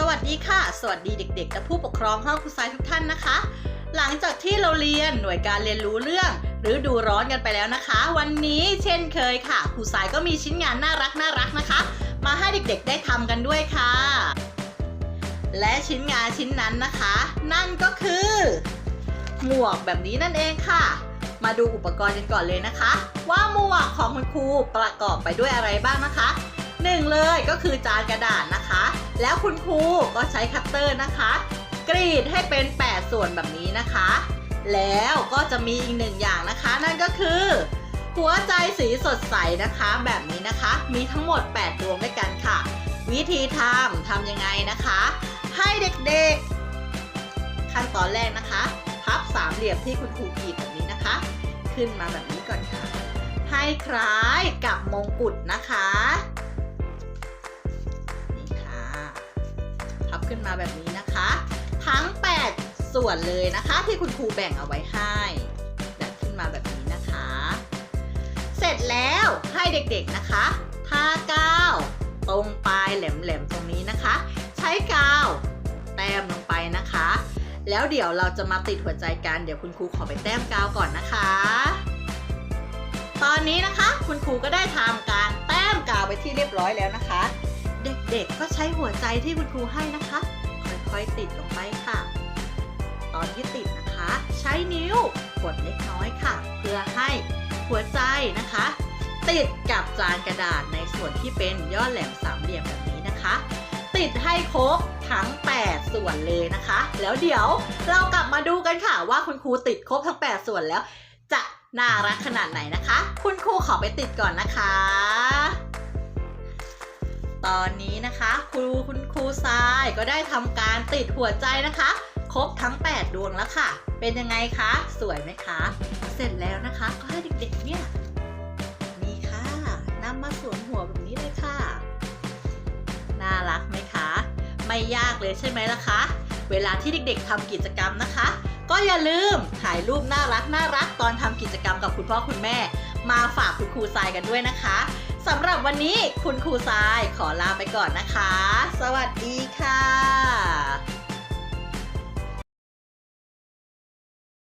สวัสดีค่ะ สวัสดีเด็กๆ และผู้ปกครองห้องครูทรายทุกท่านนะคะ หลังจากที่เราเรียนหน่วยการเรียนรู้เรื่องฤดูร้อนกันไปแล้วนะคะ วันนี้เช่นเคยค่ะครูทรายก็มีชิ้นงานน่ารักน่ารักนะคะ มาให้เด็กๆ ได้ทำกันด้วยค่ะ และชิ้นงานชิ้นนั้นนะคะ นั่นก็คือ หมวกแบบนี้นั่นเองค่ะ มาดูอุปกรณ์กันก่อนเลยนะคะ ว่าหมวกของคุณครูประกอบไปด้วยอะไรบ้างนะคะหนึ่งเลยก็คือจานกระดาษนะคะ แล้วคุณครูก็ใช้คัตเตอร์นะคะ กรีดให้เป็น 8 ส่วนแบบนี้นะคะ แล้วก็จะมีอีกหนึ่งอย่างนะคะ นั่นก็คือ หัวใจสีสดใสนะคะ แบบนี้นะคะ มีทั้งหมด 8 ดวงด้วยกันค่ะ วิธีทำทำยังไงนะคะ ให้เด็กๆ ขั้นตอนแรกนะคะ พับสามเหลี่ยมที่คุณครูขีดแบบนี้นะคะ ขึ้นมาแบบนี้ก่อนค่ะ ให้คล้ายกับมงกุฎนะคะ มาแบบนี้นะคะ ทั้ง 8 ส่วนเลยนะคะที่คุณครูแบ่งเอาไว้ให้แบบขึ้นมาแบบนี้นะคะ เสร็จแล้วให้เด็กๆนะคะทากาวตรงปลายแหลมๆตรงนี้นะคะ ใช้กาวแต้มลงไปนะคะ แล้วเดี๋ยวเราจะมาติดหัวใจกันเดี๋ยวคุณครูขอไปแต้มกาวก่อนนะคะ ตอนนี้นะคะคุณครูก็ได้ทำการแต้มกาวไปที่เรียบร้อยแล้วนะคะ เด็กๆก็ใช้หัวใจที่คุณครูให้นะคะ ค่อยๆติดลงไปค่ะ ตอนที่ติดนะคะ ใช้นิ้วกดเล็กน้อยค่ะ เพื่อให้หัวใจนะคะ ติดกับจานกระดาษในส่วนที่เป็นยอดแหลมสามเหลี่ยมแบบนี้นะคะ ติดให้ครบทั้ง 8 ส่วนเลยนะคะ แล้วเดี๋ยวเรากลับมาดูกันค่ะว่าคุณครูติดครบทั้ง 8 ส่วนแล้ว จะน่ารักขนาดไหนนะคะ คุณครูขอไปติดก่อนนะคะ ตอนนี้นะคะ ครูคุณครูทรายก็ได้ทำการติดหัวใจนะคะ ครบทั้ง 8 ดวงแล้วค่ะ เป็นยังไงคะ สวยไหมคะ เสร็จแล้วนะคะ ก็ให้เด็กๆเนี่ยนี่ค่ะนำมาสวมหัวแบบนี้เลยค่ะ น่ารักไหมคะ ไม่ยากเลยใช่ไหมล่ะคะ เวลาที่เด็กๆทำกิจกรรมนะคะ ก็อย่าลืมถ่ายรูปน่ารักน่ารักตอนทำกิจกรรมกับคุณพ่อคุณแม่ มาฝากคุณครูทรายกันด้วยนะคะ วันนี้คุณครูทรายขอลาไปก่อนนะคะ สวัสดีค่ะ